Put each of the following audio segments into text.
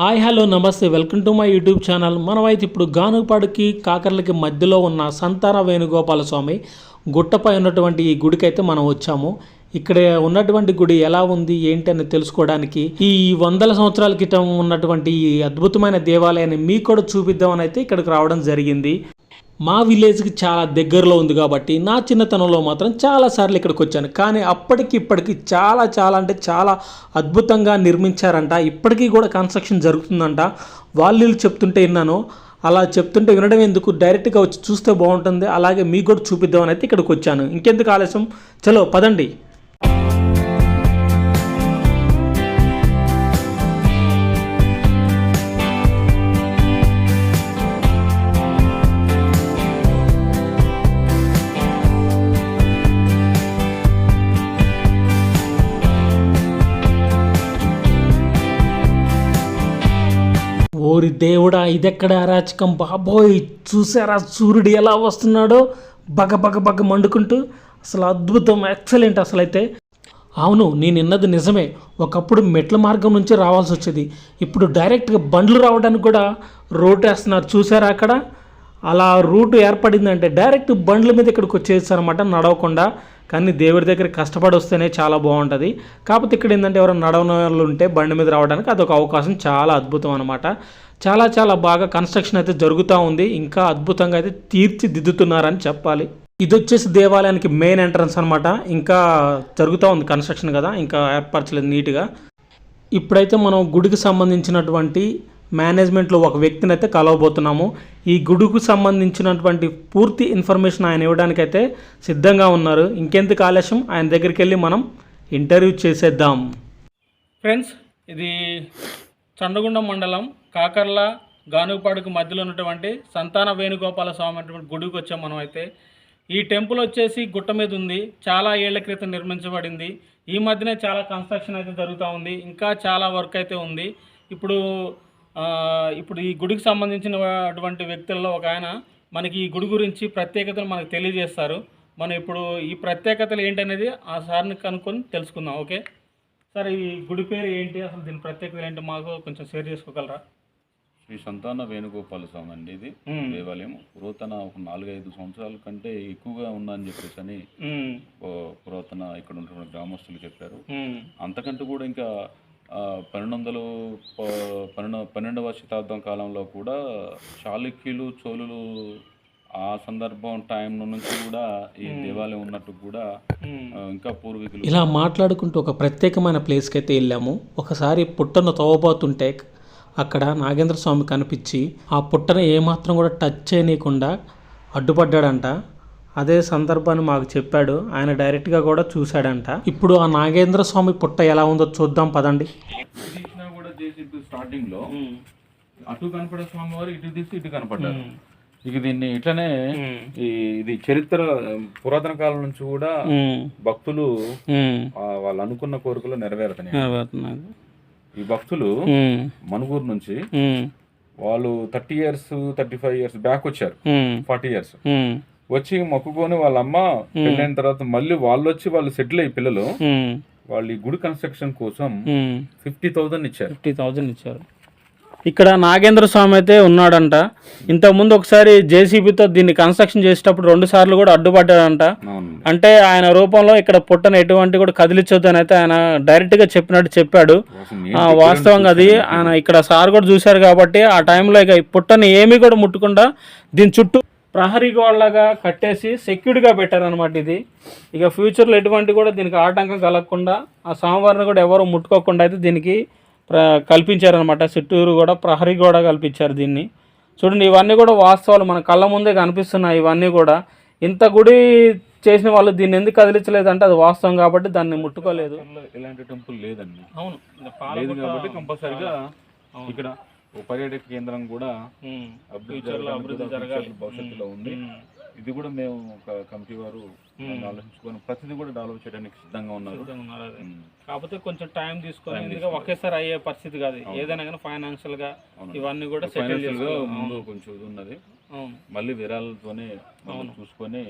Hi hello నమస్తే welcome to my YouTube channel. మనమైతే ఇప్పుడు గానుపాడుకి కాకర్లకి మధ్యలో ఉన్న సంతాన వేణుగోపాల స్వామి గుట్టపై ఉన్నటువంటి ఈ గుడికైతే మనం వచ్చాము. ఇక్కడ ఉన్నటువంటి గుడి ఎలా ఉంది ఏంటి అని తెలుసుకోవడానికి ఈ వందల సంవత్సరాల క్రితం ఉన్నటువంటి ఈ అద్భుతమైన దేవాలయాన్ని మీకు కూడా చూపిద్దామని అయితే ఇక్కడికి రావడం జరిగింది. మా విలేజ్కి చాలా దగ్గరలో ఉంది కాబట్టి నా చిన్నతనంలో మాత్రం చాలాసార్లు ఇక్కడికి వచ్చాను. కానీ అప్పటికి ఇప్పటికి చాలా చాలా అంటే చాలా అద్భుతంగా నిర్మించారంట. ఇప్పటికీ కూడా కన్స్ట్రక్షన్ జరుగుతుందంట. వాళ్ళు చెప్తుంటే విన్నాను. అలా చెప్తుంటే వినడం ఎందుకు? డైరెక్ట్గా వచ్చి చూస్తే బాగుంటుంది. అలాగే మీకు కూడా చూపిద్దామని అయితే ఇక్కడికి వచ్చాను. ఇంకెందుకు ఆలస్యం? చలో పదండి. ఓరి దేవుడా ఇదెక్కడ అరాచకం బాబోయ్? చూసారా సూర్యుడు ఎలా వస్తున్నాడో? బగ బగ బగ మండుకుంటూ. అసలు అద్భుతం ఎక్సలెంట్ అసలు అయితే అవును నేను నిన్నది నిజమే. ఒకప్పుడు మెట్ల మార్గం నుంచి రావాల్సి వచ్చేది. ఇప్పుడు డైరెక్ట్గా బండ్లు రావడానికి కూడా రోడ్ వేస్తున్నారు. చూసారా అక్కడ? అలా రూట్ ఏర్పడిందంటే డైరెక్ట్ బండ్ల మీద ఇక్కడికి వచ్చేసారనమాట నడవకుండా. కానీ దేవుడి దగ్గర కష్టపడి వస్తేనే చాలా బాగుంటుంది. కాకపోతే ఇక్కడ ఏంటంటే ఎవరైనా నడవని వాళ్ళు ఉంటే బండి మీద రావడానికి అదొక అవకాశం చాలా అద్భుతం అనమాట చాలా చాలా బాగా కన్స్ట్రక్షన్ అయితే జరుగుతూ ఉంది. ఇంకా అద్భుతంగా అయితే తీర్చిదిద్దుతున్నారని చెప్పాలి. ఇది వచ్చేసి దేవాలయానికి మెయిన్ ఎంట్రన్స్ అనమాట ఇంకా జరుగుతూ ఉంది కన్స్ట్రక్షన్ కదా. ఇంకా ఏర్పరచలేదు నీట్గా. ఇప్పుడైతే మనం గుడికి సంబంధించినటువంటి మేనేజ్మెంట్లో ఒక వ్యక్తిని అయితే కలవబోతున్నాము. ఈ గుడుకు సంబంధించినటువంటి పూర్తి ఇన్ఫర్మేషన్ ఆయన ఇవ్వడానికైతే సిద్ధంగా ఉన్నారు. ఇంకెందుకు ఆలస్యం? ఆయన దగ్గరికి వెళ్ళి మనం ఇంటర్వ్యూ చేసేద్దాం. ఫ్రెండ్స్ ఇది చండగుండం మండలం కాకర్ల గానుగపాడుకు మధ్యలో ఉన్నటువంటి సంతాన వేణుగోపాల స్వామి అటువంటి గుడికి వచ్చాం మనం అయితే. ఈ టెంపుల్ వచ్చేసి గుట్ట మీద ఉంది. చాలా ఏళ్ళ క్రితం నిర్మించబడింది. ఈ మధ్యనే చాలా కన్స్ట్రక్షన్ అయితే జరుగుతూ ఉంది. ఇంకా చాలా వర్క్ అయితే ఉంది. ఇప్పుడు ఇప్పుడు ఈ గుడికి సంబంధించిన అటువంటి వ్యక్తుల్లో ఒక ఆయన మనకి ఈ గుడి గురించి ప్రత్యేకతలు మనకు తెలియజేస్తారు. మనం ఇప్పుడు ఈ ప్రత్యేకతలు ఏంటనేది ఆ సార్ని కనుక్కొని తెలుసుకుందాం ఓకే? సార్ ఈ గుడి పేరు ఏంటి? అసలు దీని ప్రత్యేకతలు ఏంటి? మాకు కొంచెం షేర్ చేసుకోగలరా? శ్రీ సంతాన వేణుగోపాల స్వామి అండి ఇది. దేవాలయం. పురాతన ఒక నాలుగైదు సంవత్సరాల కంటే ఎక్కువగా ఉందని చెప్పేసి అని పురాతన ఇక్కడ ఉన్నటువంటి గ్రామస్తులు చెప్పారు. అంతకంటే కూడా ఇంకా పన్నెండు వందలు పన్నెండు పన్నెండవ శతాబ్దం కాలంలో కూడా చాళుక్యులు చోళులు ఆ సందర్భం టైం నుంచి కూడా ఈ దేవాలయం ఉన్నట్టు కూడా ఇంకా పూర్వీకులు ఇలా మాట్లాడుకుంటూ ఒక ప్రత్యేకమైన ప్లేస్కి అయితే వెళ్ళాము. ఒకసారి పుట్టను తవ్వబోతుంటే అక్కడ నాగేంద్ర స్వామి కనిపించి ఆ పుట్టను ఏమాత్రం కూడా టచ్ చేయనీయకుండా అడ్డుపడ్డాడంట. అదే సందర్భాన్ని మాకు చెప్పాడు. ఆయన డైరెక్ట్గా కూడా చూశాడంట. ఇప్పుడు ఆ నాగేంద్ర స్వామి పుట్ట ఎలా ఉందో చూద్దాం పదండి. కూడా స్టార్టింగ్లో అటు కనపడే స్వామి వారు ఇటు తీసి ఇటు కనపడ్డారు. ఇక దీన్ని ఇట్లనే ఈ ఇది చరిత్ర పురాతన కాలం నుంచి కూడా భక్తులు వాళ్ళు అనుకున్న కోరికలు నెరవేరుతున్నాయి. ఈ భక్తులు మనుగూరు నుంచి వాళ్ళు thirty years thirty five years back వచ్చారు. Forty years. వచ్చి మొక్కుకొని వాళ్ళ అమ్మ పెళ్ళైన తర్వాత మళ్ళీ వాళ్ళు వచ్చి వాళ్ళు సెటిల్ అయ్యి పిల్లలు వాళ్ళు ఈ గుడి కన్స్ట్రక్షన్ కోసం ఫిఫ్టీ థౌసండ్ ఇచ్చారు. ఫిఫ్టీ థౌజండ్ ఇచ్చారు. ఇక్కడ నాగేంద్ర స్వామి అయితే ఉన్నాడంట. ఇంతకుముందు ఒకసారి జేసీబీతో దీన్ని కన్స్ట్రక్షన్ చేసేటప్పుడు రెండు సార్లు కూడా అడ్డుపడ్డాడంట. అంటే ఆయన రూపంలో ఇక్కడ పుట్టను ఎటువంటి కూడా కదిలించొద్దు అని అయితే ఆయన డైరెక్ట్గా చెప్పినట్టు చెప్పాడు. వాస్తవంగా అది ఆయన ఇక్కడ సార్ కూడా చూశారు కాబట్టి ఆ టైంలో ఇక పుట్టని ఏమీ కూడా ముట్టకుండా దీని చుట్టూ ప్రహరీ గోడలాగా కట్టేసి సెక్యూర్డ్గా పెట్టారనమాట ఇది. ఇక ఫ్యూచర్లో ఎటువంటి కూడా దీనికి ఆటంకం కలగకుండా ఆ స్వామివారిని కూడా ఎవరు ముట్టుకోకుండా అయితే దీనికి ప్ర కల్పించారనమాట చుట్టూరు కూడా ప్రహరీ గోడ కల్పించారు దీన్ని. చూడండి ఇవన్నీ కూడా వాస్తవాలు మన కళ్ళ ముందే కనిపిస్తున్నాయి ఇవన్నీ కూడా. ఇంత గుడి చేసిన వాళ్ళు దీన్ని ఎందుకు కదిలించలేదంటే అది వాస్తవం కాబట్టి దాన్ని ముట్టుకోలేదు. ఎలాంటి టెంపుల్ లేదండి. అవును. లేదు కాబట్టి కంపల్సరీగా ఇక్కడ పర్యాటక కేంద్రం కూడా అభివృద్ధి భవిష్యత్తులో ఉంది. ఇది కూడా మేము ఒక కమిటీ వారు ఆలోచించుకొని ప్రతిదీ కూడా డెవలప్ చేయడానికి సిద్ధంగా ఉన్నారు. కాకపోతే కొంచెం టైం తీసుకొని ఎందుకంటే ఒకేసారి అయ్యే పరిస్థితి కాదు. ఏదైనా కానీ ఫైనాన్షియల్గా. ఇవన్నీ కూడా సెటిల్ ముందు కొంచెం ఇది ఉన్నది. మళ్ళీ విరాళతోనే మనం చూసుకొని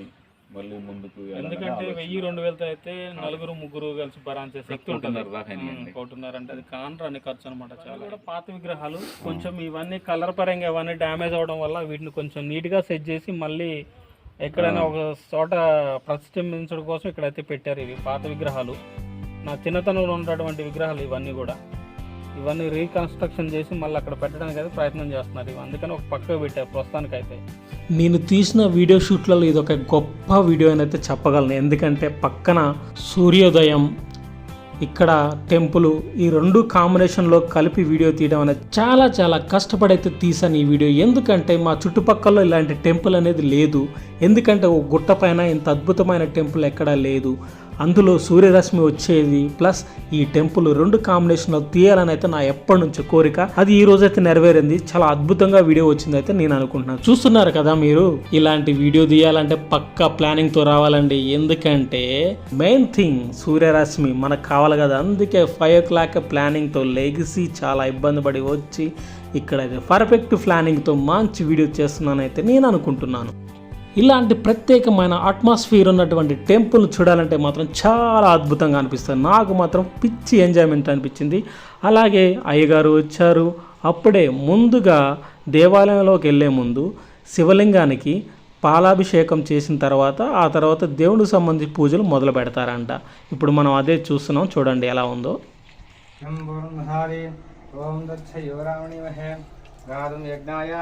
మళ్ళీ ముందుకు ఎందుకంటే. వెయ్యి రెండు వేలతో అయితే నలుగురు ముగ్గురు కలిసి భరాంచే శక్తి ఉంటుంది. కోటిన్నర దాకా అయినాయండి. కోటున్నర అంటే అది కానరాని ఖర్చు అనమాట చాలా. కూడా పాత విగ్రహాలు కొంచెం ఇవన్నీ కలర్ పరంగా ఇవన్నీ డ్యామేజ్ అవడం వల్ల వీటిని కొంచెం నీట్గా సెట్ చేసి మళ్ళీ ఎక్కడైనా ఒక చోట ప్రతిష్ఠించడం కోసం ఇక్కడైతే పెట్టారు ఇవి పాత విగ్రహాలు. నా చిన్నతనంలో ఉన్నటువంటి విగ్రహాలు ఇవన్నీ కూడా. ఇవన్నీ రీకన్స్ట్రక్షన్ చేసి మళ్ళీ అక్కడ పెట్టడానికి అయితే ప్రయత్నం చేస్తున్నారు. ఇవి అందుకని ఒక పక్కకు పెట్టారు ప్రస్తుతానికైతే. నేను తీసిన వీడియో షూట్లలో ఇది ఒక గొప్ప వీడియో అని అయితే చెప్పగలను. ఎందుకంటే పక్కన సూర్యోదయం ఇక్కడ టెంపుల్ ఈ రెండు కాంబినేషన్లో కలిపి వీడియో తీయడం అనేది చాలా చాలా కష్టపడైతే తీసాను ఈ వీడియో ఎందుకంటే మా చుట్టుపక్కల ఇలాంటి టెంపుల్ అనేది లేదు. ఎందుకంటే ఓ గుట్ట పైన ఇంత అద్భుతమైన టెంపుల్ ఎక్కడా లేదు. అందులో సూర్యరశ్మి వచ్చేది ప్లస్ ఈ టెంపుల్ రెండు కాంబినేషన్లో తీయాలని అయితే నా ఎప్పటి నుంచో కోరిక. అది ఈ రోజు అయితే నెరవేరింది. చాలా అద్భుతంగా వీడియో వచ్చింది అయితే నేను అనుకుంటున్నాను. చూస్తున్నారు కదా మీరు ఇలాంటి వీడియో తీయాలంటే పక్కా ప్లానింగ్తో రావాలండి. ఎందుకంటే మెయిన్ థింగ్ సూర్యరశ్మి మనకు కావాలి కదా. అందుకే ఫైవ్ ఓ క్లాక్ ప్లానింగ్తో లెగిసి చాలా ఇబ్బంది పడి వచ్చి ఇక్కడైతే పర్ఫెక్ట్ ప్లానింగ్తో మంచి వీడియో చేస్తున్నానైతే నేను అనుకుంటున్నాను. ఇలాంటి ప్రత్యేకమైన అట్మాస్ఫియర్ ఉన్నటువంటి టెంపుల్ చూడాలంటే మాత్రం చాలా అద్భుతంగా అనిపిస్తుంది. నాకు మాత్రం పిచ్చి ఎంజాయ్మెంట్ అనిపించింది. అలాగే అయ్యగారు వచ్చారు. అప్పుడే ముందుగా దేవాలయంలోకి వెళ్ళే ముందు శివలింగానికి పాలాభిషేకం చేసిన తర్వాత ఆ తర్వాత దేవుడికి సంబంధించి పూజలు మొదలు పెడతారంట. ఇప్పుడు మనం అదే చూస్తున్నాం. చూడండి ఎలా ఉందో. ఓం దక్ష యోరావణిమహే గాదు యజ్ఞాయ.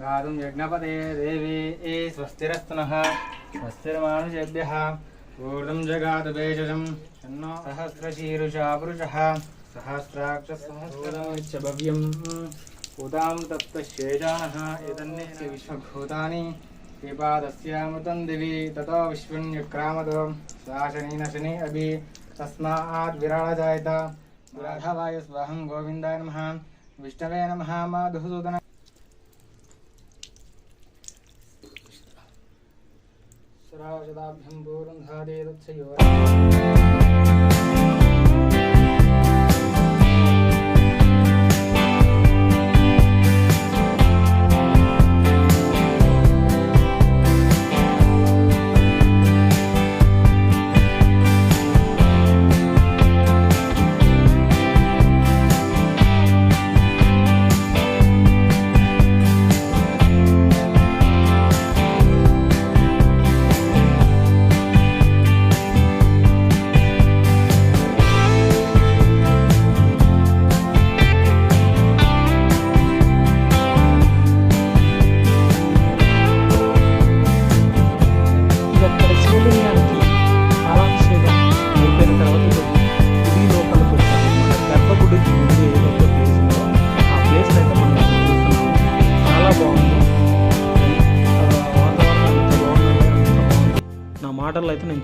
గారుం యజ్ఞపదే దేవి ఏ స్వస్తిరస్తున స్వస్తిర్మానుషేభ్య ఓడం జగాదు బేజజం ఎన్నో సహస్రశీరుషా పురుష సహస్రాక్షసహస్రమిచ్చ భవ్యం ఉదాం తప్తశేజానః ఏదన్నే విశ్వభూతాని శ్రీపాదస్యామృతం దివి తతో విశ్వన్యుక్రామతో సా శనీన శని అభి తస్మాత్ విరాళజాయత రాఘవాయ స్వాహం గోవిందాయ నమ విష్ణవే నమ మాధుసూదన అక్షరాశదాభ్యం పూర్ణాదేదత్సయోర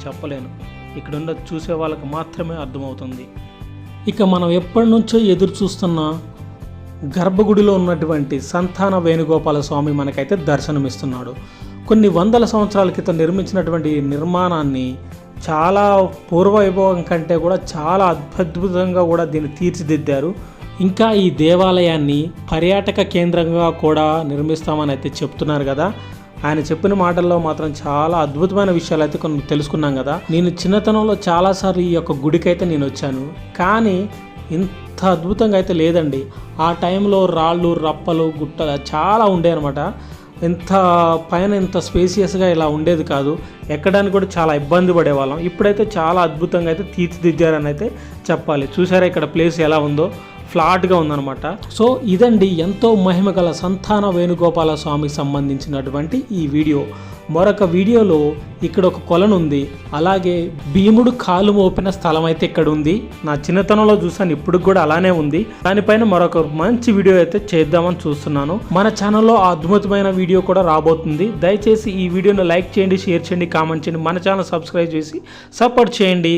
చెప్పలేను. ఇక్కడున్న చూసే వాళ్ళకి మాత్రమే అర్థమవుతుంది. ఇక మనం ఎప్పటి నుంచో ఎదురు చూస్తున్న గర్భగుడిలో ఉన్నటువంటి సంతాన వేణుగోపాల స్వామి మనకైతే దర్శనమిస్తున్నాడు. కొన్ని వందల సంవత్సరాల క్రితం నిర్మించినటువంటి ఈ నిర్మాణాన్ని చాలా పూర్వవైభవం కంటే కూడా చాలా అద్భుతంగా కూడా దీన్ని తీర్చిదిద్దారు. ఇంకా ఈ దేవాలయాన్ని పర్యాటక కేంద్రంగా కూడా నిర్మిస్తామని అయితే చెప్తున్నారు కదా. ఆయన చెప్పిన మాటల్లో మాత్రం చాలా అద్భుతమైన విషయాలు అయితే కొన్ని తెలుసుకున్నాం కదా. నేను చిన్నతనంలో చాలాసార్లు ఈ యొక్క గుడికైతే నేను వచ్చాను. కానీ ఇంత అద్భుతంగా అయితే లేదండి. ఆ టైంలో రాళ్ళు రప్పలు గుట్టలు చాలా ఉండే అనమాట ఇంత పైన ఇంత స్పేసియస్గా ఇలా ఉండేది కాదు. ఎక్కడానికి కూడా చాలా ఇబ్బంది పడేవాళ్ళం. ఇప్పుడైతే చాలా అద్భుతంగా అయితే తీర్చిదిద్దారని అయితే చెప్పాలి. చూసారా ఇక్కడ ప్లేస్ ఎలా ఉందో? ఫ్లాట్గా ఉందన్నమాట. సో ఇదండి ఎంతో మహిమ గల సంతాన వేణుగోపాల స్వామికి సంబంధించినటువంటి ఈ వీడియో. మరొక వీడియోలో ఇక్కడ ఒక కొలను ఉంది అలాగే భీముడు కాలు మోపిన స్థలం అయితే ఇక్కడ ఉంది నా చిన్నతనంలో చూసాను ఇప్పుడు కూడా అలానే ఉంది. దానిపైన మరొక మంచి వీడియో అయితే చేద్దామని చూస్తున్నాను. మన ఛానల్లో అద్భుతమైన వీడియో కూడా రాబోతుంది. దయచేసి ఈ వీడియోను లైక్ చేయండి షేర్ చేయండి కామెంట్ చేయండి. మన ఛానల్ సబ్స్క్రైబ్ చేసి సపోర్ట్ చేయండి.